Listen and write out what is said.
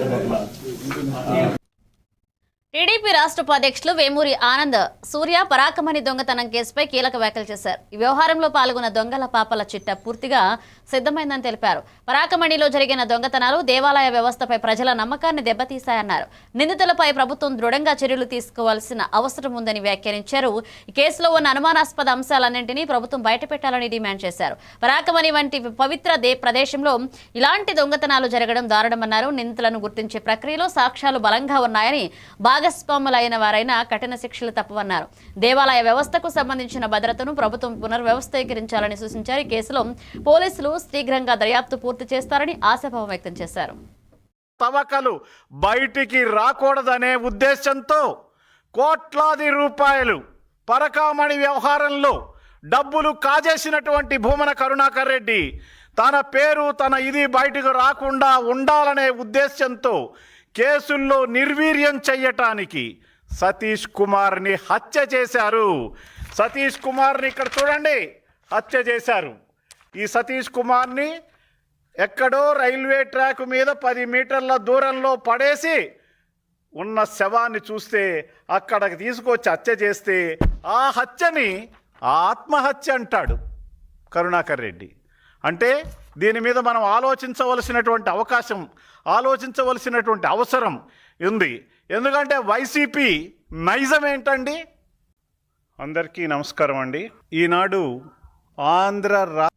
自分は。టీడీపీ రాష్ట్ర ఉపాధ్యక్షులు వేమూరి ఆనంద్ సూర్య పరాకమణి దొంగతనం కేసుపై కీలక వ్యాఖ్యలు చేశారు. ఈ వ్యవహారంలో పాల్గొన్న దొంగల పాపల చిట్ట పూర్తిగా సిద్ధమైందని తెలిపారు. పరాకమణిలో జరిగిన దొంగతనాలు దేవాలయ వ్యవస్థపై ప్రజల నమ్మకాన్ని దెబ్బతీశాయన్నారు. నిందితులపై ప్రభుత్వం దృఢంగా చర్యలు తీసుకోవాల్సిన అవసరం ఉందని వ్యాఖ్యానించారు. ఈ కేసులో ఉన్న అనుమానాస్పద అంశాలన్నింటినీ ప్రభుత్వం బయటపెట్టాలని డిమాండ్ చేశారు. పరాకమణి వంటి పవిత్ర దే ప్రదేశంలో ఇలాంటి దొంగతనాలు జరగడం దారుణమన్నారు. నిందితులను గుర్తించే ప్రక్రియలో సాక్ష్యాలు బలంగా ఉన్నాయని భాగస్వాములైన వారైనా కఠిన శిక్షలు తప్పవన్నారు. దేవాలయ వ్యవస్థకు సంబంధించిన భద్రతను ప్రభుత్వం పునర్వ్యవస్థీకరించాలని సూచించారు. ఈ కేసులో పోలీసులు శీఘ్రంగా దర్యాప్తు పూర్తి చేస్తారని ఆశాభావం వ్యక్తం చేశారు. తవకలు బయటికి రాకూడదనే ఉద్దేశంతో కోట్లాది రూపాయలు పరకామణి వ్యవహారంలో డబ్బులు కాజేసినటువంటి భూమన కరుణాకర్ రెడ్డి తన పేరు తన ఇది బయటకు రాకుండా ఉండాలనే ఉద్దేశంతో కేసుల్లో నిర్వీర్యం చెయ్యటానికి సతీష్ కుమార్ని హత్య చేశారు. సతీష్ కుమార్ని ఇక్కడ చూడండి హత్య చేశారు. ఈ సతీష్ కుమార్ని ఎక్కడో రైల్వే ట్రాక్ మీద పది మీటర్ల దూరంలో పడేసి ఉన్న శవాన్ని చూస్తే అక్కడికి తీసుకొచ్చి హత్య చేస్తే ఆ హత్యని ఆత్మహత్య అంటాడు కరుణాకర్ రెడ్డి. అంటే దీని మీద మనం ఆలోచించవలసినటువంటి అవకాశం ఆలోచించవలసినటువంటి అవసరం ఉంది. ఎందుకంటే వైసీపీ నైజం ఏంటండి? అందరికీ నమస్కారం అండి. ఈనాడు ఆంధ్ర రా